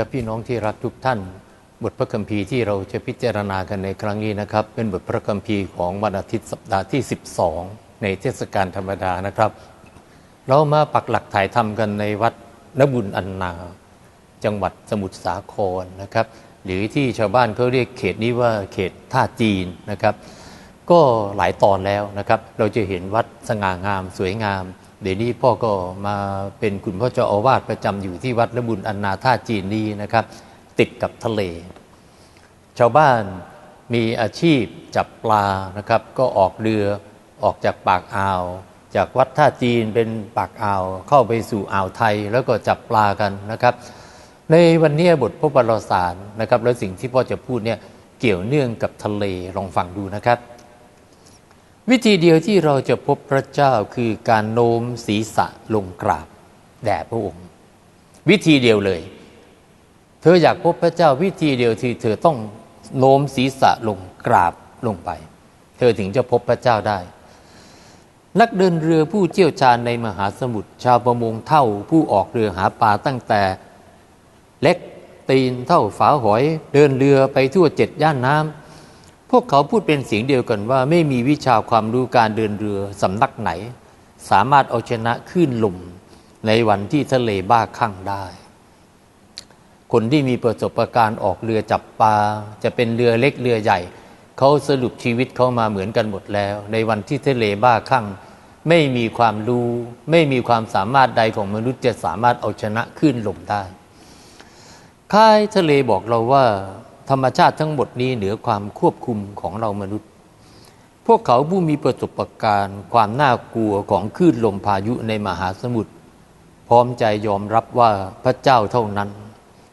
ครับพี่น้องที่รักทุกท่าน บทพระคัมภีร์ที่เราจะพิจารณากันในครั้งนี้นะครับ เป็นบทพระคัมภีร์ของวันอาทิตย์สัปดาห์ที่ 12 ในเทศกาลธรรมดานะครับ เรามาปักหลักถ่ายทำกันในวัดนบุญอันนา จังหวัดสมุทรสาครนะครับ หรือที่ชาวบ้านเขาเรียกเขตนี้ว่าเขตท่าจีนนะครับ ก็หลายตอนแล้วนะครับ เราจะเห็นวัดสง่างามสวยงาม เดี๋ยวนี้พ่อก็มาเป็นคุณพ่อเจ้าอาวาสประจำอยู่ที่วัดนบุญอันนาท่าจีนนี้นะครับ ติดกับทะเล ชาวบ้านมีอาชีพจับปลานะครับ ก็ออกเรือออกจากปากอ่าว จากวัดท่าจีนเป็นปากอ่าว เข้าไปสู่อ่าวไทยแล้วก็จับปลากันนะครับ ในวันนี้บทพระบรสารนะครับ แล้วสิ่งที่พ่อจะพูดเนี่ยเกี่ยวเนื่องกับทะเลลองฟังดูนะครับ วิธีเดียวที่เราจะพบพระเจ้าคือการโน้มศีรษะลงกราบแด่พระองค์ วิธีเดียวเลย เธออยากพบพระเจ้าวิธีเดียวที่เธอต้องโน้มศีรษะลงกราบลงไป เธอถึงจะพบพระเจ้าได้ นักเดินเรือผู้เชี่ยวชาญในมหาสมุทรชาวประมงเท่าผู้ออกเรือหาปลาตั้งแต่ เล็กตีนเท่าฝาหอย เดินเรือไปทั่วเจ็ดย่านน้ำ พวกเขาพูดเป็นเสียงเดียวกันว่าไม่มีวิชาความรู้การเดินเรือสำนักไหน สามารถเอาชนะคลื่นลมในวันที่ทะเลบ้าคลั่งได้ คนที่มีประสบการณ์ออกเรือจับปลาจะเป็นเรือเล็กเรือใหญ่ เขาสรุปชีวิตเขามาเหมือนกันหมดแล้ว ในวันที่ทะเลบ้าคลั่ง ไม่มีความรู้ ไม่มีความสามารถใดของมนุษย์จะสามารถเอาชนะคลื่นลมได้ค่ายทะเลบอกเราว่า ธรรมชาติทั้งหมดนี้เหนือความควบคุมของเรามนุษย์ พวกเขาผู้มีประสบการณ์ ความน่ากลัวของคลื่นลมพายุในมหาสมุทรพร้อมใจยอมรับว่าพระเจ้าเท่านั้น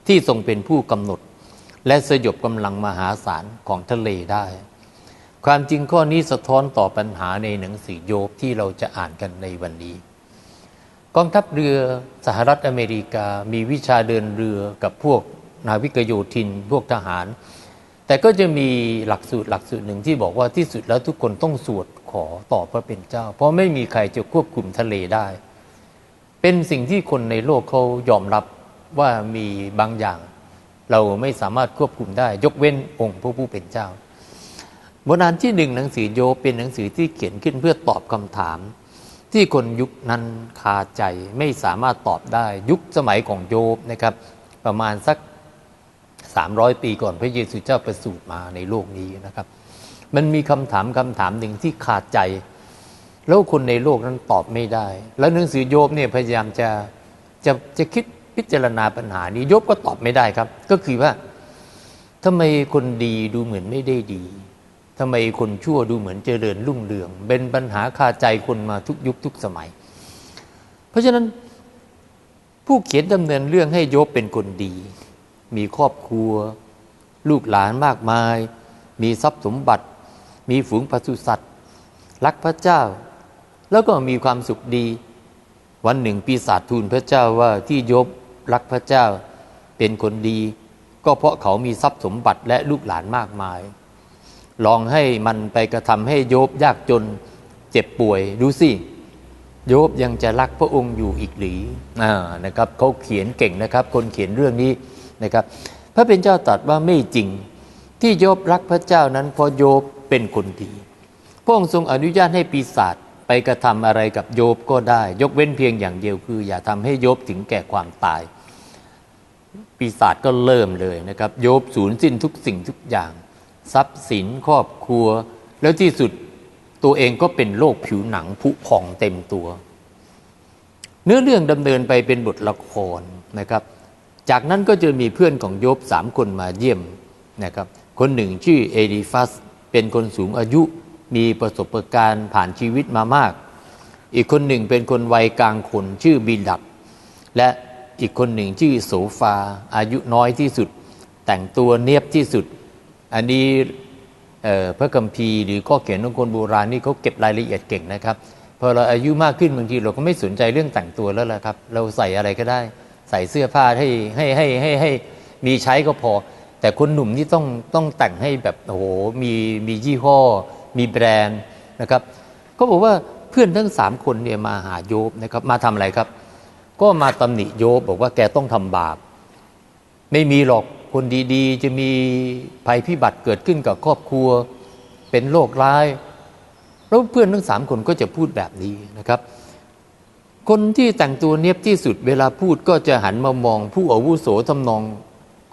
ที่ทรงเป็นผู้กำหนด และสยบกำลังมหาศาลของทะเลได้ ความจริงข้อนี้สะท้อนต่อปัญหาในหนังสือโยบที่เราจะอ่านกันในวันนี้กองทัพเรือสหรัฐอเมริกามีวิชาเดินเรือกับพวก นาวิกโยธินพวกทหาร แต่ก็จะมีหลักสูตรหลักสูตรหนึ่งที่บอกว่าที่สุดแล้วทุกคนต้องสวดขอต่อพระเป็นเจ้า เพราะไม่มีใครจะควบคุมทะเลได้ เป็นสิ่งที่คนในโลกเขายอมรับว่ามีบางอย่าง เราไม่สามารถควบคุมได้ ยกเว้นองค์พระผู้เป็นเจ้าบทอ่านที่หนึ่งหนังสือโยบเป็นหนังสือที่เขียนขึ้นเพื่อตอบคำถาม ที่คนยุคนั้นคาใจไม่สามารถตอบได้ยุคสมัยของโยบนะครับ ประมาณสัก 300 ปีก่อนพระเยซูเจ้าประสูติมาในโลกนี้นะครับ มันมีคำถามคำถามหนึ่งที่ขาดใจ แล้วคนในโลกนั้นตอบไม่ได้ แล้วหนังสือโยบเนี่ยพยายามจะจะจะคิดพิจารณาปัญหานี้โยบก็ตอบไม่ได้ครับ ก็คือว่าทำไมคนดีดูเหมือนไม่ได้ดีทำไมคนชั่วดูเหมือนเจริญรุ่งเรือง เป็นปัญหาคาใจคนมาทุกยุคทุกสมัย เพราะฉะนั้นผู้เขียนดำเนินเรื่องให้โยบเป็นคนดี มีครอบครัว ลูกหลานมากมาย มีทรัพย์สมบัติ มีฝูงปศุสัตว์รักพระเจ้า แล้วก็มีความสุขดี วันหนึ่งปีศาจทูลพระเจ้าว่าที่โยบรักพระเจ้าเป็นคนดี ก็เพราะเขามีทรัพย์สมบัติและลูกหลานมากมาย ลองให้มันไปกระทำให้โยบยากจนเจ็บป่วยดูสิโยบยังจะรักพระองค์อยู่อีกหรืออ่านะครับเขาเขียนเก่งนะครับ คนเขียนเรื่องนี้ นะครับ พระเป็นเจ้าตรัสว่าไม่จริงที่โยบรักพระเจ้านั้นเพราะโยบเป็นคนดีพระองค์ทรงอนุญาตให้ปีศาจไปกระทำอะไรกับโยบก็ได้ ยกเว้นเพียงอย่างเดียวคือ อย่าทำให้โยบถึงแก่ความตาย ปีศาจก็เริ่มเลยนะครับ โยบสูญสิ้นทุกสิ่งทุกอย่าง ทรัพย์สินครอบครัว แล้วที่สุดตัวเองก็เป็นโรคผิวหนังผุพองเต็มตัว เนื้อเรื่องดำเนินไปเป็นบทละครนะครับ จากนั้นก็จะมีเพื่อนของโยบสามคนมาเยี่ยมนะครับ คนหนึ่งชื่อเอดิฟัส เป็นคนสูงอายุ มีประสบการณ์ผ่านชีวิตมามาก อีกคนหนึ่งเป็นคนวัยกลางคนชื่อบิดับและอีกคนหนึ่งชื่อโสฟา อายุน้อยที่สุด แต่งตัวเนียบที่สุด อันนี้พระคัมภีร์หรือข้อเขียนของคนโบราณนี่เขาเก็บรายละเอียดเก่งนะครับ พอเราอายุมากขึ้นบางทีเราก็ไม่สนใจเรื่องแต่งตัวแล้วละครับ เราใส่อะไรก็ได้ ใส่เสื้อผ้าให้ให้ให้ให้ให้มีใช้ก็พอ แต่คนหนุ่มนี่ต้องต้องแต่งให้แบบโอ้โหมีมียี่ห้อ มีแบรนด์นะครับ ก็บอกว่าเพื่อนทั้งสามคนเนี่ยมาหาโยบนะครับ มาทำอะไรครับ ก็มาตำหนิโยบบอกว่าแกต้องทำบาป ไม่มีหรอกคนดีๆ จะมีภัยพิบัติเกิดขึ้นกับครอบครัว เป็นโรคร้ายแล้วเพื่อนทั้งสามคนก็จะพูดแบบนี้นะครับ คนที่แต่งตัวเนียบที่สุดเวลาพูดก็จะหันมามองผู้อาวุโสทำนอง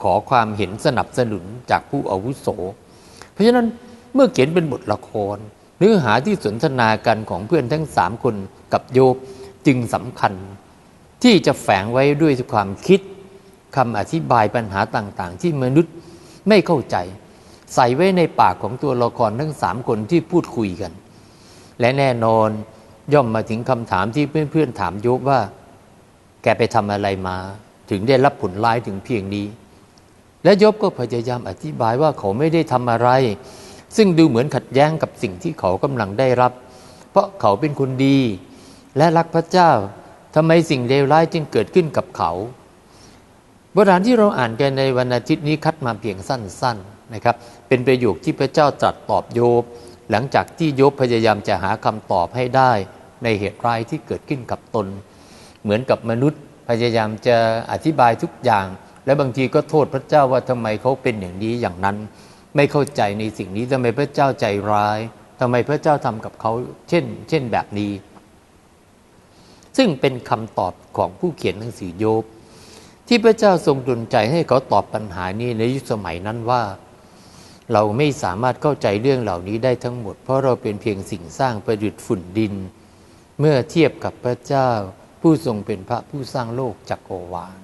ขอความเห็นสนับสนุนจากผู้อาวุโส เพราะฉะนั้นเมื่อเขียนเป็นบทละคร เนื้อหาที่สนทนากันของเพื่อนทั้งสามคนกับโยบจึงสำคัญ ที่จะแฝงไว้ด้วยความคิดคำอธิบายปัญหาต่างๆ ที่มนุษย์ไม่เข้าใจ ใส่ไว้ในปากของตัวละครทั้งสามคนที่พูดคุยกัน และแน่นอน ย่อมมาถึงคำถามที่เพื่อนๆถามโยบว่า แกไปทำอะไรมา ถึงได้รับผลร้ายถึงเพียงนี้ และโยบก็พยายามอธิบายว่าเขาไม่ได้ทำอะไร ซึ่งดูเหมือนขัดแย้งกับสิ่งที่เขากำลังได้รับ เพราะเขาเป็นคนดี และรักพระเจ้าทำไมสิ่งเลวร้ายจึงเกิดขึ้นกับเขาบทานที่เราอ่านกันในวันอาทิตย์นี้คัดมาเพียงสั้นๆนะครับ เป็นประโยคที่พระเจ้าตรัสตอบโยบ หลังจากที่โยบพยายามจะหาคำตอบให้ได้ในเหตุร้ายที่เกิดขึ้นกับตน เหมือนกับมนุษย์พยายามจะอธิบายทุกอย่าง และบางทีก็โทษพระเจ้าว่าทำไมเขาเป็นอย่างนี้อย่างนั้น ไม่เข้าใจในสิ่งนี้ทำไมพระเจ้าใจร้ายทำไมพระเจ้าทำกับเขาเช่น เช่นแบบนี้ ซึ่งเป็นคำตอบของผู้เขียนหนังสือโยบที่พระเจ้าทรงดลใจให้เขาตอบปัญหานี้ในยุคสมัยนั้นว่า เราไม่สามารถเข้าใจเรื่องเหล่านี้ได้ทั้งหมด เพราะเราเป็นเพียงสิ่งสร้างประดิษฐ์ฝุ่นดิน เมื่อเทียบกับพระเจ้าผู้ทรงเป็นพระผู้สร้างโลกจักรวาล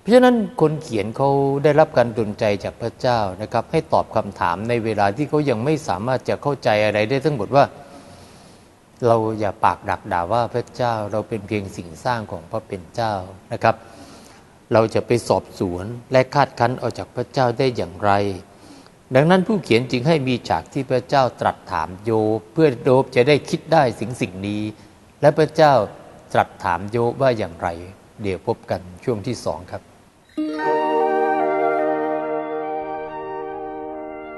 เพราะฉะนั้นคนเขียนเขาได้รับการดลใจจากพระเจ้านะครับ ให้ตอบคำถามในเวลาที่เขายังไม่สามารถจะเข้าใจอะไรได้ทั้งหมดว่า เราอย่าปากดักด่าว่าพระเจ้าเราเป็นเพียงสิ่งสร้างของพระเป็นเจ้านะครับ เราจะไปสอบสวนและคาดคั้นเอาจากพระเจ้าได้อย่างไร ดังนั้นผู้เขียนจึงให้มีฉากที่พระเจ้าตรัสถามโยบเพื่อโยบจะได้คิดได้สิ่งสิ่งนี้ และพระเจ้าตรัสถามโยบว่าอย่างไร เดี๋ยวพบกันช่วงที่สองครับ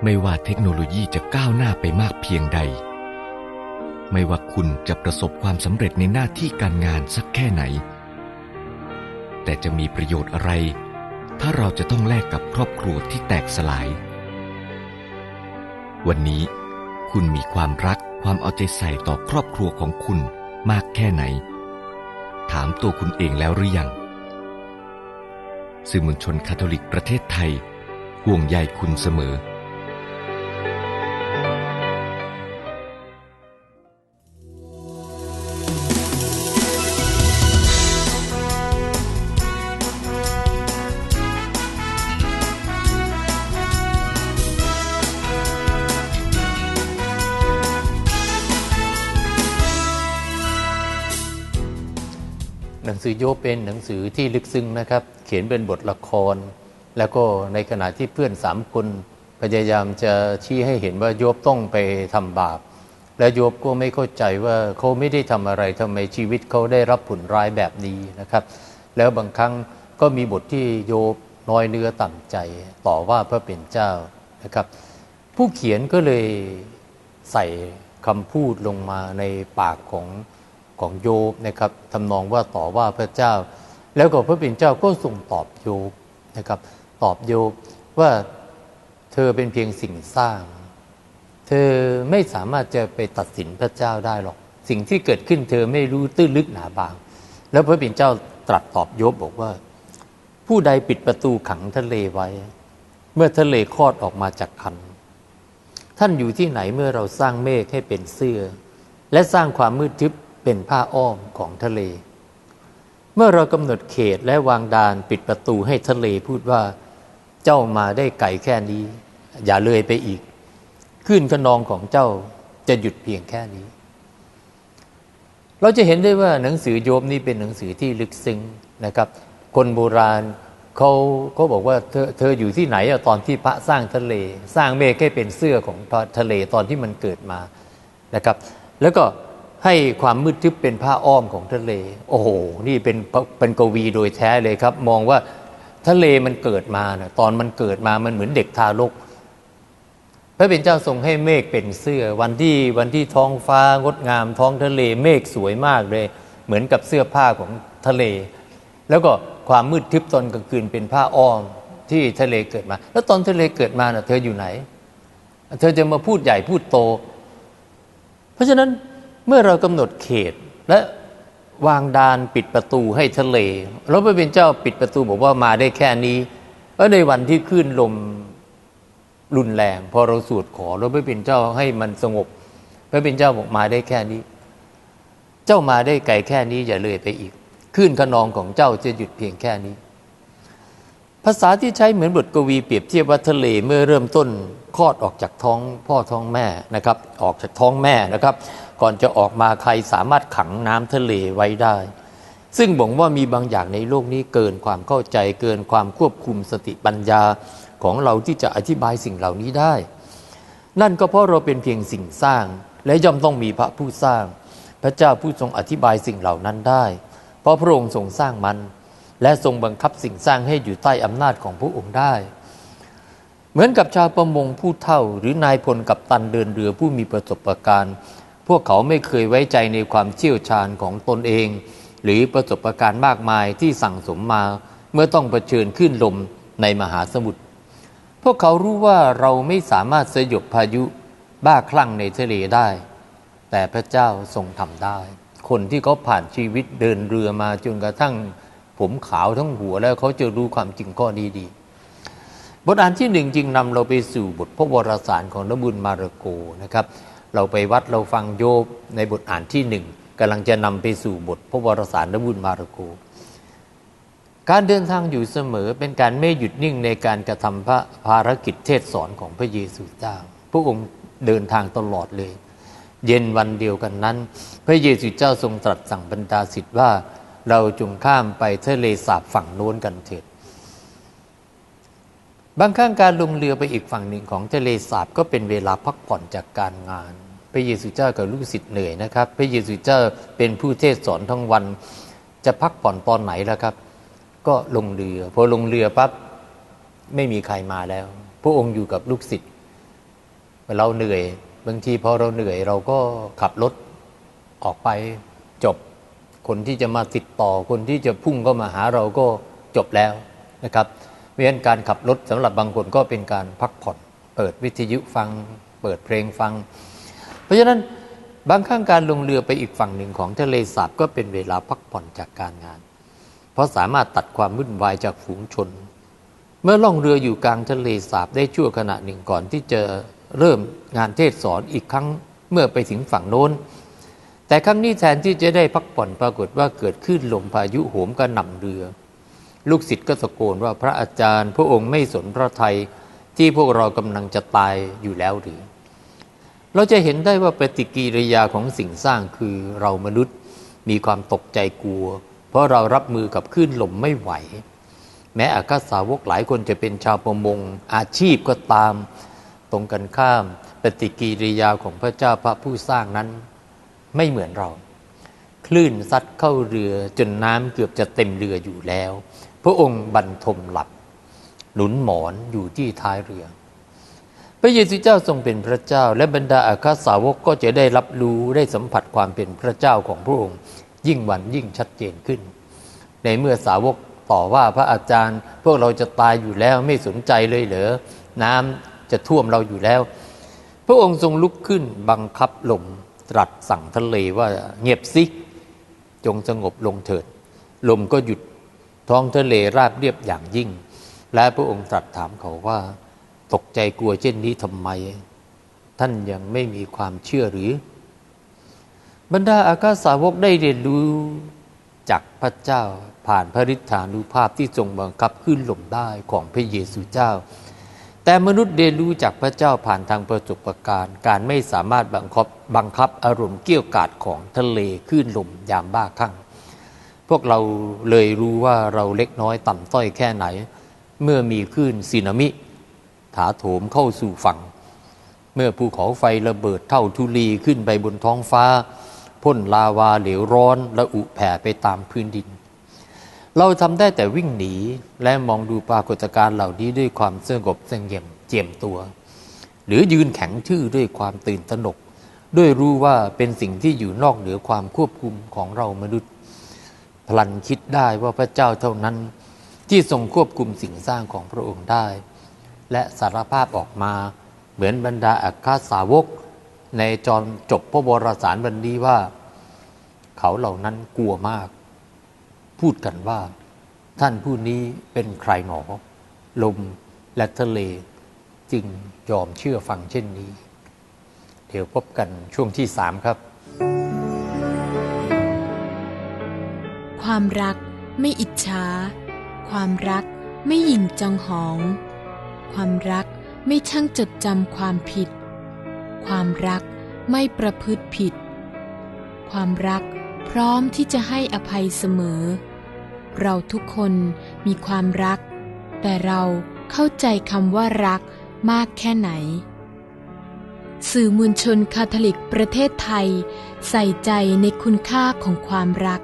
ไม่ว่าเทคโนโลยีจะก้าวหน้าไปมากเพียงใด ไม่ว่าคุณจะประสบความสำเร็จในหน้าที่การงานสักแค่ไหน แต่จะมีประโยชน์อะไร ถ้าเราจะต้องแลกกับครอบครัวที่แตกสลาย วันนี้ คุณมีความรักความเอาใจใส่ต่อครอบครัวของคุณมากแค่ไหน ถามตัวคุณเองแล้วหรือยัง สื่อมวลชนคาทอลิกประเทศไทย ห่วงใยคุณเสมอ สือโยบเป็นหนังสือที่ลึกซึ้งนะครับ เขียนเป็นบทละคร แล้วก็ในขณะที่เพื่อนสามคนพยายามจะชี้ให้เห็นว่าโยบต้องไปทำบาป และโยบก็ไม่เข้าใจว่าเขาไม่ได้ทำอะไรทำไมชีวิตเขาได้รับผลร้ายแบบนี้นะครับ แล้วบางครั้งก็มีบทที่โยบน้อยเนื้อต่ำใจต่อว่าพระเป็นเจ้านะครับ ผู้เขียนก็เลยใส่คำพูดลงมาในปากของ ของโยบนะครับทำนองว่าต่อว่าพระเจ้า แล้วก็พระเป็นเจ้าก็ทรงตอบโยบนะครับ ตอบโยบว่าเธอเป็นเพียงสิ่งสร้าง เธอไม่สามารถจะไปตัดสินพระเจ้าได้หรอก สิ่งที่เกิดขึ้นเธอไม่รู้ตื้นลึกหนาบาง แล้วพระเป็นเจ้าตรัสตอบโยบบอกว่า ผู้ใดปิดประตูขังทะเลไว้ เมื่อทะเลคลอดออกมาจากคันท่านอยู่ที่ไหนเมื่อเราสร้างเมฆให้เป็นเสื้อ และสร้างความมืดทึบ เป็นผ้าอ้อมของทะเล เมื่อเรากำหนดเขตและวางดานปิดประตูให้ทะเลพูดว่า เจ้ามาได้ไกลแค่นี้ อย่าเลยไปอีกขึ้นขนองของเจ้าจะหยุดเพียงแค่นี้ เราจะเห็นได้ว่าหนังสือโยบนี่เป็นหนังสือที่ลึกซึ้งนะครับ คนโบราณเขาเขาบอกว่าเธอเธออยู่ที่ไหนอะตอนที่พระสร้างทะเล สร้างเมฆให้เป็นเสื้อของทะเลตอนที่มันเกิดมานะครับ แล้วก็ ให้ความมืดทึบเป็นผ้าอ้อมของทะเล โอ้โห นี่เป็นเป็นกวีโดยแท้เลยครับ มองว่าทะเลมันเกิดมานะตอนมันเกิดมามันเหมือนเด็กทารก พระเป็นเจ้าทรงให้เมฆเป็นเสื้อ วันที่วันที่ท้องฟ้างดงามท้องทะเลเมฆสวยมากเลย เหมือนกับเสื้อผ้าของทะเล แล้วก็ความมืดทึบตอนกลางคืนเป็นผ้าอ้อมที่ทะเลเกิดมา แล้วตอนทะเลเกิดมาน่ะเธออยู่ไหน เธอจะมาพูดใหญ่พูดโต เพราะฉะนั้น เมื่อเรากำหนดเขตและวางดานปิดประตูให้ทะเลแล้วพระเป็นเจ้าปิดประตูบอกว่ามาได้แค่นี้แล้วในวันที่คลื่นลมรุนแรง พอเราสวดขอแล้วพระเป็นเจ้าให้มันสงบ พระเป็นเจ้าบอกมาได้แค่นี้ เจ้ามาได้ไกลแค่นี้อย่าเลยไปอีกคลื่นขนองของเจ้าจะหยุดเพียงแค่นี้ ภาษาที่ใช้เหมือนบทกวีเปรียบเทียบว่าทะเลเมื่อเริ่มต้นคลอดออกจากท้องพ่อท้องแม่นะครับ ออกจากท้องแม่นะครับ ก่อนจะออกมาใครสามารถขังน้ำทะเลไว้ได้ ซึ่งบ่งว่ามีบางอย่างในโลกนี้เกินความเข้าใจเกินความควบคุมสติปัญญาของเราที่จะอธิบายสิ่งเหล่านี้ได้ นั่นก็เพราะเราเป็นเพียงสิ่งสร้าง และย่อมต้องมีพระผู้สร้าง พระเจ้าผู้ทรงอธิบายสิ่งเหล่านั้นได้ เพราะพระองค์ทรงสร้างมัน และทรงบังคับสิ่งสร้างให้อยู่ใต้อำนาจของพระองค์ได้ เหมือนกับชาวประมงผู้เท่าหรือนายพลกับตันเดินเรือผู้มีประสบการณ์ พวกเขาไม่เคยไว้ใจในความเชี่ยวชาญของตนเอง หรือประสบการณ์มากมายที่สั่งสมมาเมื่อต้องเผชิญขึ้นลมในมหาสมุทรพวกเขารู้ว่าเราไม่สามารถสยบพายุบ้าคลั่งในทะเลได้ แต่พระเจ้าทรงทำได้ คนที่เขาผ่านชีวิตเดินเรือมาจนกระทั่งผมขาวทั้งหัวแล้วเขาจะรู้ความจริงข้อนี้ดี บทอ่านที่หนึ่งจึงนำเราไปสู่บทพระวรสารของนบุญมาระโกนะครับ เราไปวัดเราฟังโยบในบทอ่านที่หนึ่งกำลังจะนำไปสู่บทพระวรสารนบุญมาระโก การเดินทางอยู่เสมอเป็นการไม่หยุดนิ่งในการกระทำพระภารกิจเทศสอนของพระเยซูเจ้าพระองค์เดินทางตลอดเลย เย็นวันเดียวกันนั้น พระเยซูเจ้าทรงตรัสสั่งบรรดาสิทธิ์ว่า เราจงข้ามไปทะเลสาบฝั่งโน้นกันเถิด บางครั้งการลงเรือไปอีกฝั่งหนึ่งของทะเลสาบก็เป็นเวลาพักผ่อนจากการงาน พระเยซูเจ้ากับลูกศิษย์เหนื่อยนะครับ พระเยซูเจ้าเป็นผู้เทศสอนทั้งวัน จะพักผ่อนตอนไหนแล้วครับ ก็ลงเรือ พอลงเรือปั๊บไม่มีใครมาแล้ว พระองค์อยู่กับลูกศิษย์เราเหนื่อย บางทีพอเราเหนื่อยเราก็ขับรถออกไปจบ คนที่จะมาติดต่อคนที่จะพุ่งเข้ามาหาเราก็จบแล้วนะครับ เพราะฉะนั้นการขับรถสำหรับบางคนก็เป็นการพักผ่อนเปิดวิทยุฟัง เปิดเพลงฟัง เพราะฉะนั้นบางครั้งการลงเรือไปอีกฝั่งหนึ่งของทะเลสาบก็เป็นเวลาพักผ่อนจากการงาน เพราะสามารถตัดความวุ่นวายจากฝูงชน เมื่อล่องเรืออยู่กลางทะเลสาบได้ชั่วขณะหนึ่งก่อนที่จะเริ่มงานเทศสอนอีกครั้งเมื่อไปถึงฝั่งโน้น แต่ครั้งนี้แทนที่จะได้พักผ่อนปรากฏว่าเกิดขึ้นลมพายุโหมกระหน่ำเรือ ลูกศิษย์ก็ตะโกนว่าพระอาจารย์ พระองค์ไม่สนพระไทยที่พวกเรากำลังจะตายอยู่แล้วหรือ เราจะเห็นได้ว่าปฏิกิริยาของสิ่งสร้างคือเรามนุษย์มีความตกใจกลัว เพราะเรารับมือกับคลื่นลมไม่ไหว แม้อาคาสาวกหลายคนจะเป็นชาวประมงอาชีพก็ตาม ตรงกันข้ามปฏิกิริยาของพระเจ้าพระผู้สร้างนั้นไม่เหมือนเรา คลื่นซัดเข้าเรือจนน้ำเกือบจะเต็มเรืออยู่แล้ว พระองค์บรรทมหลับ หนุนหมอนอยู่ที่ท้ายเรือ พระเยซูเจ้าทรงเป็นพระเจ้า และบรรดาอาคาสาวกก็จะได้รับรู้ได้สัมผัสความเป็นพระเจ้าของพระองค์ ยิ่งวันยิ่งชัดเจนขึ้น ในเมื่อสาวกต่อว่าพระอาจารย์ พวกเราจะตายอยู่แล้วไม่สนใจเลยเหรอน้ำจะท่วมเราอยู่แล้ว พระองค์ทรงลุกขึ้นบังคับลมตรัสสั่งทะเลว่าเงียบสิจงสงบลงเถิด ลมก็หยุด ท้องทะเลราบเรียบอย่างยิ่ง และพระองค์ตรัสถามเขาว่า ตกใจกลัวเช่นนี้ทำไม ท่านยังไม่มีความเชื่อหรือ บรรดาอาคาสาวกได้เรียนรู้จากพระเจ้าผ่านพระฤทธานุภาพที่ทรงบังคับขึ้นลมได้ของพระเยซูเจ้า แต่มนุษย์เรียนรู้จากพระเจ้าผ่านทางประสบการณ์ การไม่สามารถบังคับบังคับอารมณ์เกี่ยวกาดของทะเลคลื่นลมยามบ้าคลั่ง พวกเราเลยรู้ว่าเราเล็กน้อยต่ำต้อยแค่ไหน เมื่อมีคลื่นสึนามิ ถาโถมเข้าสู่ฝั่ง เมื่อภูเขาไฟระเบิดเท่าทุลีขึ้นไปบนท้องฟ้า พ่นลาวาเหลวร้อนและอุแผ่ไปตามพื้นดิน เราทำได้แต่วิ่งหนีและมองดูปรากฏการณ์เหล่านี้ด้วยความสงบเสงี่ยมเจียมตัว หรือยืนแข็งทื่อด้วยความตื่นตระหนก ด้วยรู้ว่าเป็นสิ่งที่อยู่นอกเหนือความควบคุมของเรามนุษย์ พลันคิดได้ว่าพระเจ้าเท่านั้นที่ทรงควบคุมสิ่งสร้างของพระองค์ได้ และสารภาพออกมาเหมือนบรรดาอัครสาวก ในจอนจบพระบรสารบันนี้ว่า เขาเหล่านั้นกลัวมาก พูดกันว่า ท่านผู้นี้เป็นใครหนอ ลมและทะเลจึงยอมเชื่อฟังเช่นนี้ เดี๋ยวพบกันช่วงที่สามครับ ความรักไม่อิจฉา ความรักไม่หยิ่งจองหอง ความรักไม่ช่างจดจำความผิด ความรักไม่ประพฤติผิด ความรักพร้อมที่จะให้อภัยเสมอ เราทุกคนมีความรัก แต่เราเข้าใจคำว่ารักมากแค่ไหน สื่อมวลชนคาทอลิกประเทศไทย ใส่ใจในคุณค่าของความรัก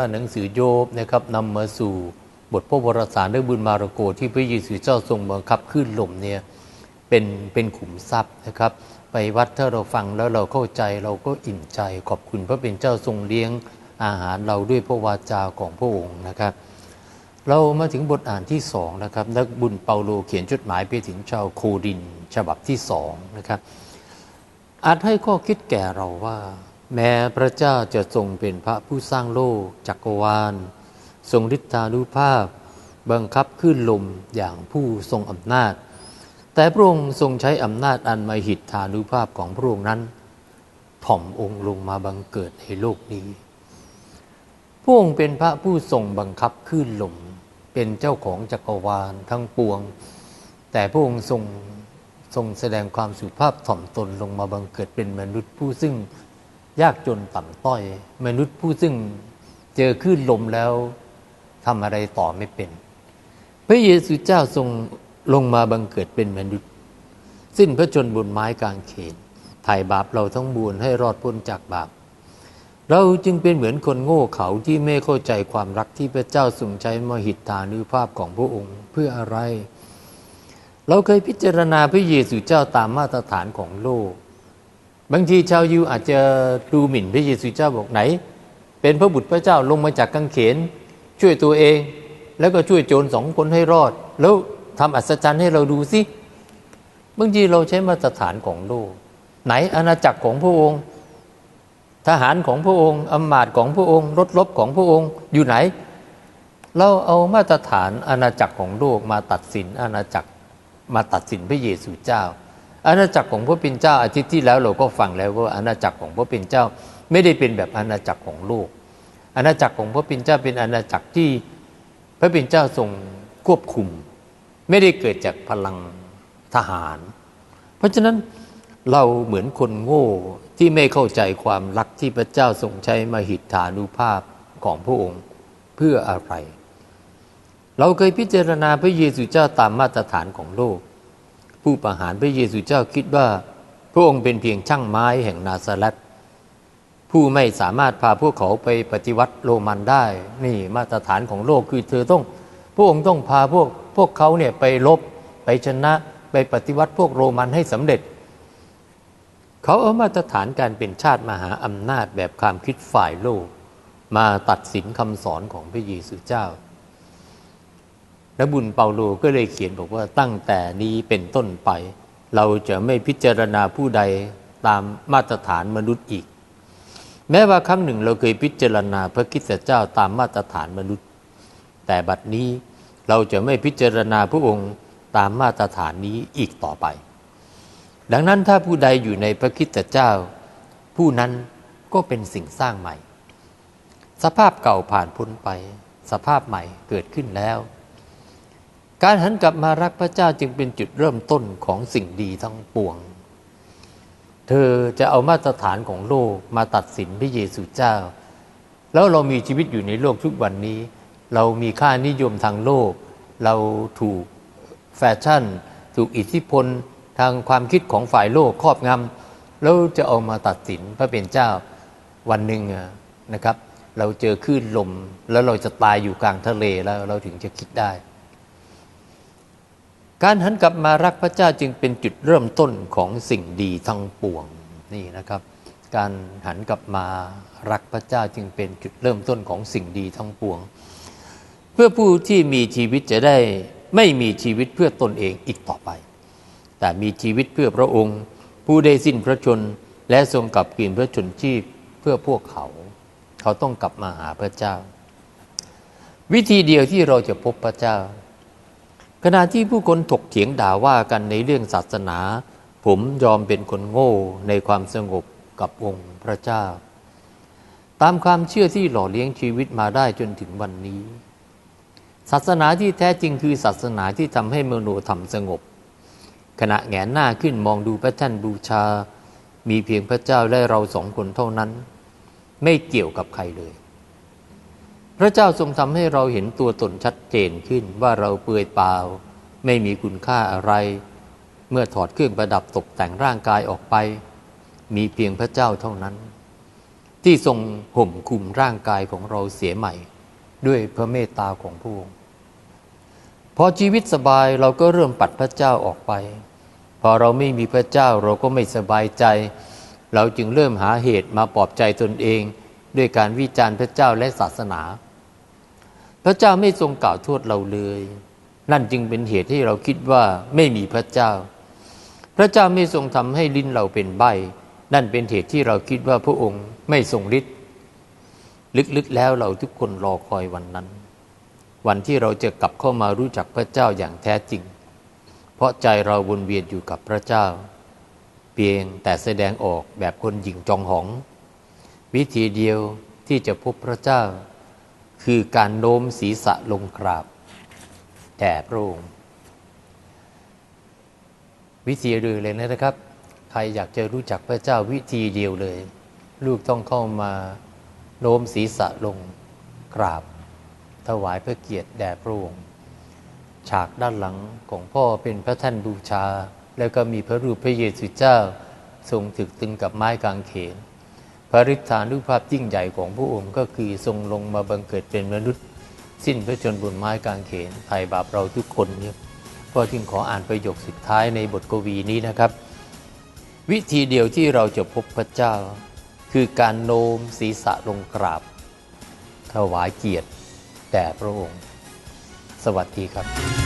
ว่าหนังสือโยบนะครับนำมาสู่บทพระวรสารด้วยบุญมาระโกที่พระเยซูเจ้าทรงบังคับขึ้นลมเนี่ยเป็นเป็นขุมทรัพย์นะครับ ไปวัดถ้าเราฟังแล้วเราเข้าใจเราก็อิ่มใจขอบคุณพระเป็นเจ้าทรงเลี้ยงอาหารเราด้วยพระวาจาของพระองค์นะครับ เรามาถึงบทอ่านที่สองนะครับนักบุญเปาโลเขียนจดหมายไปถึงชาวโครินฉบับที่สองนะครับอาจให้ข้อคิดแก่เราว่า แม้พระเจ้าจะทรงเป็นพระผู้สร้างโลกจักรวาล ทรงฤทธานุภาพ บังคับขึ้นลมอย่างผู้ทรงอำนาจ แต่พระองค์ทรงใช้อำนาจอันมหิทธานุภาพของพระองค์นั้น ถ่อมองค์ลงมาบังเกิดในโลกนี้ พระองค์เป็นพระผู้ทรงบังคับขึ้นลมเป็นเจ้าของจักรวาลทั้งปวง แต่พระองค์ทรงทรงแสดงความสุภาพถ่อมตนลงมาบังเกิดเป็นมนุษย์ผู้ซึ่ง ยากจนต่ำต้อย มนุษย์ผู้ซึ่งเจอคลื่นลมแล้วทำอะไรต่อไม่เป็น พระเยซูเจ้าทรงลงมาบังเกิดเป็นมนุษย์ สิ้นพระชนม์บนไม้กางเขนไถ่บาปเราทั้งมวลให้รอดพ้นจากบาป เราจึงเป็นเหมือนคนโง่เขาที่ไม่เข้าใจความรักที่พระเจ้าทรงใช้มหิทธานุภาพของพระองค์เพื่ออะไร เราเคยพิจารณาพระเยซูเจ้าตามมาตรฐานของโลก บางทีชาวยิวอาจจะดูหมิ่นพระเยซูเจ้าบอกไหน เป็นพระบุตรพระเจ้าลงมาจากกังเขน ช่วยตัวเอง แล้วก็ช่วยโจรสองคนให้รอด แล้วทำอัศจรรย์ให้เราดูสิบางทีเราใช้มาตรฐานของโลก ไหนอาณาจักรของพระองค์ ทหารของพระองค์อำมาตย์ของพระองค์รถรบของพระองค์อยู่ไหน เราเอามาตรฐานอาณาจักรของโลกมาตัดสินอาณาจักรมาตัดสินพระเยซูเจ้า อาณาจักรของพระเป็นเจ้าอาทิตย์ที่แล้วเราก็ฟังแล้วว่าอาณาจักรของพระเป็นเจ้าไม่ได้เป็นแบบอาณาจักรของโลกอาณาจักรของพระเป็นเจ้าเป็นอาณาจักรที่พระเป็นเจ้าทรงควบคุม ไม่ได้เกิดจากพลังทหาร เพราะฉะนั้นเราเหมือนคนโง่ที่ไม่เข้าใจความรักที่พระเจ้าทรงใช้มาหิทธานุภาพของพระองค์เพื่ออะไร เราเคยพิจารณาพระเยซูเจ้าตามมาตรฐานของโลก ผู้ประหารพระเยซูเจ้าคิดว่า พระองค์เป็นเพียงช่างไม้แห่งนาซาเรตผู้ไม่สามารถพาพวกเขาไปปฏิวัติโรมันได้ นี่มาตรฐานของโลกคือเธอต้อง พระองค์ต้องพาพวกพวกเขาเนี่ยไปลบไปชนะไปปฏิวัติพวกโรมันให้สำเร็จ เขาเอามาตรฐานการเป็นชาติมหาอำนาจแบบความคิดฝ่ายโลก มาตัดสินคำสอนของพระเยซูเจ้า และบุญเปาโลก็เลยเขียนบอกว่าตั้งแต่นี้เป็นต้นไป เราจะไม่พิจารณาผู้ใดตามมาตรฐานมนุษย์อีก แม้ว่าครั้งหนึ่งเราเคยพิจารณาพระคริสตเจ้าตามมาตรฐานมนุษย์ แต่บัดนี้เราจะไม่พิจารณาพระองค์ตามมาตรฐานนี้อีกต่อไป ดังนั้นถ้าผู้ใดอยู่ในพระคริสตเจ้า ผู้นั้นก็เป็นสิ่งสร้างใหม่ สภาพเก่าผ่านพ้นไป สภาพใหม่เกิดขึ้นแล้ว การหันกลับมารักพระเจ้าจึงเป็นจุดเริ่มต้นของสิ่งดีทั้งปวง เธอจะเอามาตรฐานของโลกมาตัดสินพระเยซูเจ้า แล้วเรามีชีวิตอยู่ในโลกทุกวันนี้ เรามีค่านิยมทางโลก เราถูกแฟชั่น ถูกอิทธิพลทางความคิดของฝ่ายโลกครอบงำแล้วจะเอามาตัดสินพระเป็นเจ้าวันหนึ่งนะครับ เราเจอคลื่นลม แล้วเราจะตายอยู่กลางทะเลแล้วเราถึงจะคิดได้ การหันกลับมารักพระเจ้าจึงเป็นจุดเริ่มต้นของสิ่งดีทั้งปวงนี่นะครับ การหันกลับมารักพระเจ้าจึงเป็นจุดเริ่มต้นของสิ่งดีทั้งปวง เพื่อผู้ที่มีชีวิตจะได้ไม่มีชีวิตเพื่อตนเองอีกต่อไป แต่มีชีวิตเพื่อพระองค์ ผู้ได้สิ้นพระชนและทรงกลับกินพระชนชีพเพื่อพวกเขา เขาต้องกลับมาหาพระเจ้า วิธีเดียวที่เราจะพบพระเจ้า ขณะที่ผู้คนถกเถียงด่าว่ากันในเรื่องศาสนา ผมยอมเป็นคนโง่ในความสงบกับองค์พระเจ้า ตามความเชื่อที่หล่อเลี้ยงชีวิตมาได้จนถึงวันนี้ ศาสนาที่แท้จริงคือศาสนาที่ทำให้มโนธรรมสงบ ขณะแงนหน้าขึ้นมองดูพระท่านบูชา มีเพียงพระเจ้าและเราสองคนเท่านั้น ไม่เกี่ยวกับใครเลย พระเจ้าทรงทำให้เราเห็นตัวตนชัดเจนขึ้นว่าเราเปลือยเปล่า ไม่มีคุณค่าอะไร เมื่อถอดเครื่องประดับตกแต่งร่างกายออกไป มีเพียงพระเจ้าเท่านั้น ที่ทรงห่มคุมร่างกายของเราเสียใหม่ ด้วยพระเมตตาของพระองค์พอชีวิตสบายเราก็เริ่มปัดพระเจ้าออกไป พอเราไม่มีพระเจ้าเราก็ไม่สบายใจ เราจึงเริ่มหาเหตุมาปลอบใจตนเอง ด้วยการวิจารณ์พระเจ้าและศาสนา พระเจ้าไม่ทรงกล่าวโทษเราเลย นั่นจึงเป็นเหตุให้เราคิดว่าไม่มีพระเจ้า พระเจ้าไม่ทรงทำให้ลิ้นเราเป็นใบ นั่นเป็นเหตุที่เราคิดว่าพระองค์ไม่ทรงฤทธิ์ลึกๆแล้วเราทุกคนรอคอยวันนั้น วันที่เราจะกลับเข้ามารู้จักพระเจ้าอย่างแท้จริง เพราะใจเราวนเวียนอยู่กับพระเจ้า เพียงแต่แสดงออกแบบคนหญิงจองหอง วิธีเดียวที่จะพบพระเจ้า คือการโน้มศีรษะลงกราบแด่พระองค์วิธีเดียวเลยนะครับ ใครอยากจะรู้จักพระเจ้าวิธีเดียวเลย ลูกต้องเข้ามาโน้มศีรษะลงกราบ ถวายพระเกียรติแด่พระองค์ฉากด้านหลังของพ่อเป็นพระท่านบูชา แล้วก็มีพระรูปพระเยซูเจ้าทรงถึกตึงกับไม้กางเขน พระฤทธานุภาพยิ่งใหญ่ของพระองค์ก็คือทรงลงมาบังเกิดเป็นมนุษย์ สิ้นพระชนบนไม้กางเขนไถ่บาปเราทุกคนเนี่ยพ่อจึงขออ่านประโยคสุดท้ายในบทกวีนี้นะครับ วิธีเดียวที่เราจะพบพระเจ้า คือการโน้มศีรษะลงกราบถวายเกียรติแด่พระองค์ สวัสดีครับ